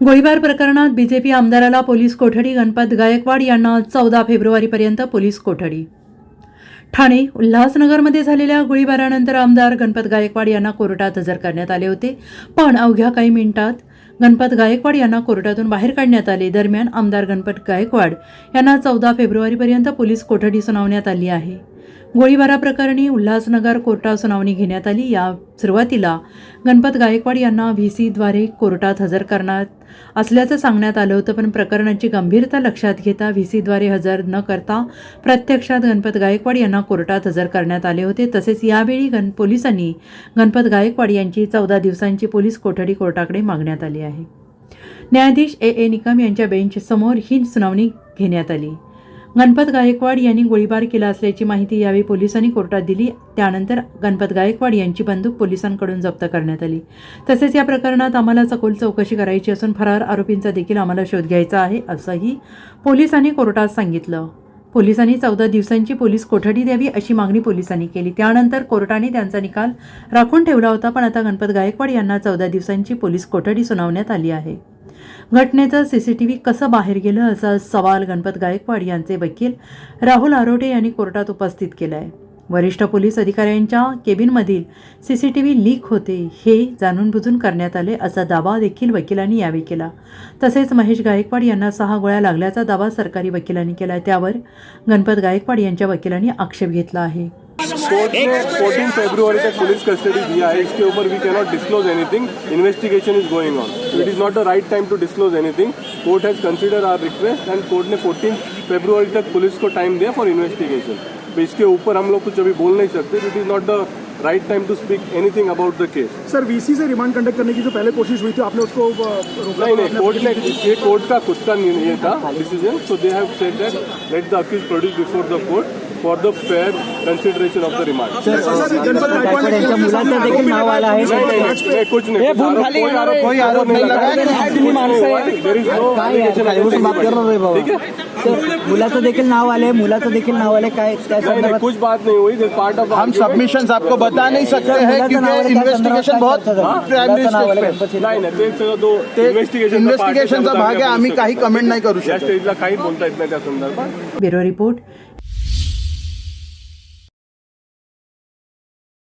गोळीबार प्रकरणात बीजेपी आमदाराला पोलीस कोठडी गणपत गायकवाड यांना चौदा फेब्रुवारीपर्यंत पोलीस कोठडी. ठाणे उल्हासनगरमध्ये झालेल्या गोळीबारानंतर आमदार गणपत गायकवाड यांना कोर्टात हजर करण्यात आले होते. पण अवघ्या काही मिनिटात गणपत गायकवाड यांना कोर्टातून बाहेर काढण्यात आले. दरम्यान आमदार गणपत गायकवाड यांना चौदा फेब्रुवारीपर्यंत पोलीस कोठडी सुनावण्यात आली आहे. गोळीबाराप्रकरणी उल्हासनगर कोर्टात सुनावणी घेण्यात आली. या सुरुवातीला गणपत गायकवाड यांना व्ही सीद्वारे कोर्टात हजर करण्यात असल्याचं सांगण्यात आलं होतं पण प्रकरणाची गंभीरता लक्षात घेता व्ही सीद्वारे हजर न करता प्रत्यक्षात गणपत गायकवाड यांना कोर्टात हजर करण्यात आले होते. तसेच यावेळी गण पोलिसांनी गणपत गायकवाड यांची चौदा दिवसांची पोलीस कोठडी कोर्टाकडे मागण्यात आली आहे. न्यायाधीश ए ए निकम यांच्या बेंचसमोर ही सुनावणी घेण्यात आली. गणपत गायकवाड यांनी गोळीबार केला असल्याची माहिती यावेळी पोलिसांनी कोर्टात दिली. त्यानंतर गणपत गायकवाड यांची बंदूक पोलिसांकडून जप्त करण्यात आली. तसेच या प्रकरणात आम्हाला सखोल चौकशी करायची असून फरार आरोपींचा देखील आम्हाला शोध घ्यायचा आहे असंही पोलिसांनी कोर्टात सांगितलं. पोलिसांनी चौदा दिवसांची पोलीस कोठडी द्यावी अशी मागणी पोलिसांनी केली. त्यानंतर कोर्टाने त्यांचा निकाल राखून ठेवला होता पण आता गणपत गायकवाड यांना चौदा दिवसांची पोलीस कोठडी सुनावण्यात आली आहे. घटनेचं सीसीटीव्ही कसं बाहेर गेलं असा सवाल गणपत गायकवाड यांचे वकील राहुल आरोटे यांनी कोर्टात उपस्थित केला आहे वरिष्ठ पोलीस अधिकाऱ्यांच्या केबिनमधील सीसीटीव्ही लीक होते हे जाणून बुजून करण्यात आले असा दावा देखील वकिलांनी यावेळी केला. तसेच महेश गायकवाड यांना सहा गोळ्या लागल्याचा दावा सरकारी वकिलांनी केला त्यावर गणपत गायकवाड यांच्या वकिलांनी आक्षेप घेतला आहे. कोर्ट ने फोर्टीन फेब्रुवरी तक पुलिस कस्टडी दिया है इसके ऊपर we cannot disclose anything investigation is going on it is not the right time to disclose anything court has consider our request and court ने फोर्टीन फेब्रुवरी तक police को time दिया for investigation इसके ऊपर हम लोग कुछ अभी बोल नहीं सकते. It is not the right time to speak anything about the case sir VC say remand conduct करने की जो पहले कोशिश हुई थी आपने उसको अ, रोका नहीं नहीं आपने कोर्ट ने अपनी- ये कोर्ट का खुद का निर्णय था decision so they have said that let the accused produce before the court for the fair consideration of the remand sir, sir, Ganpat Gaikwad ने यांच्या मुलाचं देखील नाव आलं आहे नहीं नहीं नहीं कुछ नहीं कुछ आरोप- कोई आरोप कोई आरोप नहीं लगाया। देयर इज नो काय आहे? काय गोष्टी माफ करणार रे बाबा। ठीक है? तर मुलाचं देखील नाव आलंय मुलाचं देखील नाव आलंय काय काय नहीं नहीं संदर्भात कुछ बात नहीं हुई पार्ट ऑफ हम सबमिशन आपको बता नहीं सकते हैं क्योंकि इन्व्हेस्टिगेशन बहुत? प्रायमरी स्टेज नाही ते सगळं तो ते इन्व्हेस्टिगेशन इन्व्हेस्टिगेशनचा भाग आहे आम्ही काही कमेंट नाही करू या शकत। स्टेजला काही बोलता येत नाही त्या संदर्भात. Bureau report